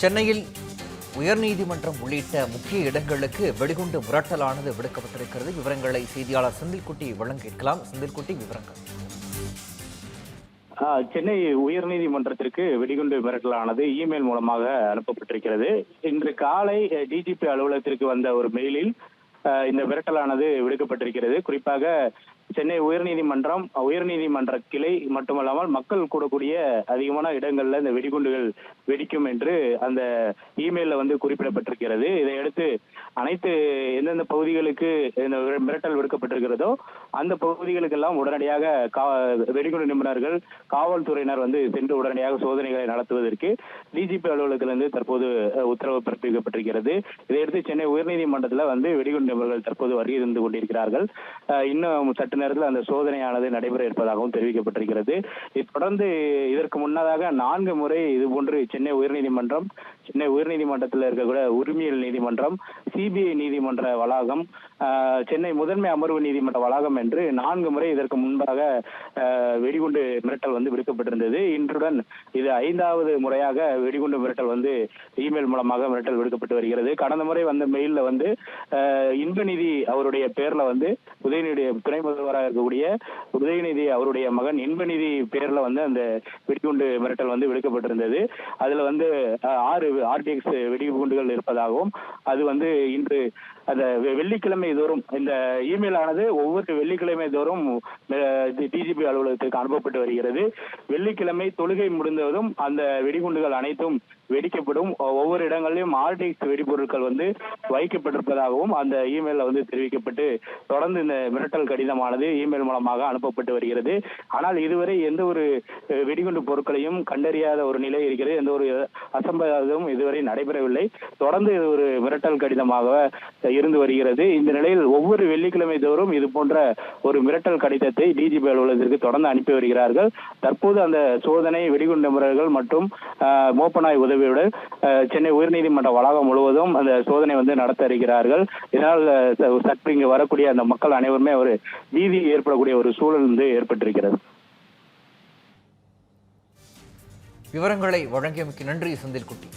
சென்னையில் உயர்நீதிமன்றம் உள்ளிட்ட முக்கிய இடங்களுக்கு வெடிகுண்டு மிரட்டலானது விடுக்கப்பட்டிருக்கிறது. விவரங்களை செய்தியாளர் செந்தில்குட்டி வழங்க கேட்கலாம் செந்தில்குட்டி விவரங்கள். சென்னை உயர்நீதிமன்றத்திற்கு வெடிகுண்டு மிரட்டலானது இமெயில் மூலமாக அனுப்பப்பட்டிருக்கிறது. இன்று காலை டிஜிபி அலுவலகத்திற்கு வந்த ஒரு மெயிலில் இந்த மிரட்டலானது விடுக்கப்பட்டிருக்கிறது. குறிப்பாக சென்னை உயர்நீதிமன்றம் உயர்நீதிமன்ற கிளை மட்டுமல்லாமல் மக்கள் கூடக்கூடிய அதிகமான இடங்கள்ல இந்த வெடிகுண்டுகள் வெடிக்கும் என்று அந்த இமெயில வந்து குறிப்பிடப்பட்டிருக்கிறது. இதையடுத்து அனைத்து எந்தெந்த பகுதிகளுக்கு இந்த மிரட்டல் விடுக்கப்பட்டிருக்கிறதோ அந்த பகுதிகளுக்கெல்லாம் உடனடியாக கா- வெடிகுண்டு நிபுணர்கள் காவல்துறையினர் வந்து சென்று உடனடியாக சோதனைகளை நடத்துவதற்கு டிஜிபி அலுவலகத்திலிருந்து தற்போது உத்தரவு பிறப்பிக்கப்பட்டிருக்கிறது. இதையடுத்து சென்னை உயர்நீதிமன்றத்தில் வந்து வெடிகுண்டு நிபுணர்கள் தற்போது வருகை இருந்து கொண்டிருக்கிறார்கள். இன்னும் சற்று நேரத்தில் அந்த சோதனையானது நடைபெற இருப்பதாகவும் தெரிவிக்கப்பட்டிருக்கிறது. இதைத் தொடர்ந்து இதற்கு முன்னதாக நான்கு முறை இதுபோன்று சென்னை உயர்நீதிமன்றம் சென்னை உயர்நீதிமன்றத்தில் இருக்கக்கூடிய உரிமையல் நீதிமன்றம் சிபிஐ நீதிமன்ற வளாகம் சென்னை முதன்மை அமர்வு நீதிமன்ற வளாகம் என்று நான்கு முறை இதற்கு முன்பாக வெடிகுண்டு மிரட்டல் வந்து விடுக்கப்பட்டிருந்தது. இன்றுடன் இது ஐந்தாவது முறையாக வெடிகுண்டு மிரட்டல் வந்து இமெயில் மூலமாக மிரட்டல் விடுக்கப்பட்டு வருகிறது. கடந்த முறை வந்த மெயில்ல வந்து ஆஹ், இன்பநிதி அவருடைய பேர்ல வந்து உதயநிதி துணை தலைவராக இருக்கக்கூடிய உதயநிதி அவருடைய மகன் இன்பநிதி பேர்ல வந்து அந்த வெடிகுண்டு மிரட்டல் வந்து விடுக்கப்பட்டிருந்தது. அதுல வந்து ஆறு ஆர்டிஎக்ஸ் வெடிகுண்டுகள் இருப்பதாகவும் அது வந்து இன்று அந்த வெள்ளிக்கிழமை தோறும் இந்த இமெயில் ஆனது ஒவ்வொரு வெள்ளிக்கிழமை தோறும் டிஜிபி அலுவலகத்திற்கு அனுப்பப்பட்டு வருகிறது. வெள்ளிக்கிழமை தொழுகை முடிந்ததும் அந்த வெடிகுண்டுகள் அனைத்தும் வெடிக்கப்படும். ஒவ்வொரு இடங்களிலும் ஆர்டிஎக்ஸ் வெடிபொருட்கள் வந்து வைக்கப்பட்டிருப்பதாகவும் அந்த இமெயில வந்து தெரிவிக்கப்பட்டு தொடர்ந்து இந்த மிரட்டல் கடிதமான ஆனது இமெயில் மூலமாக அனுப்பப்பட்டு வருகிறது. ஆனால் இதுவரை எந்த ஒரு வெடிகுண்டு பொருட்களையும் கண்டறியாத ஒரு நிலை இருக்கிறது. எந்த ஒரு அசம்பாவிதமும் இதுவரை நடைபெறவில்லை. தொடர்ந்து இது ஒரு மிரட்டல் கடிதமாக இருந்து வருகிறது. இந்த நிலையில் ஒவ்வொரு வெள்ளிக்கிழமை தோறும் இது போன்ற ஒரு மிரட்டல் கடிதத்தை டிஜிபி அலுவலகத்திற்கு தொடர்ந்து அனுப்பி வருகிறார்கள். தற்போது அந்த சோதனை வெடிகுண்டு முறைகள் மற்றும் மோப்பநாய் உதவியுடன் சென்னை உயர்நீதிமன்ற வளாகம் முழுவதும் அந்த சோதனை வந்து நடத்த இருக்கிறார்கள். இதனால் சற்று இங்கு வரக்கூடிய அந்த மக்கள் அனைவருமே ஒரு பீதி ஏற்படக்கூடிய ஒரு சூழல் வந்து ஏற்பட்டிருக்கிறது. விவரங்களை வழங்கியமைக்கு நன்றி செந்தில்குட்டி.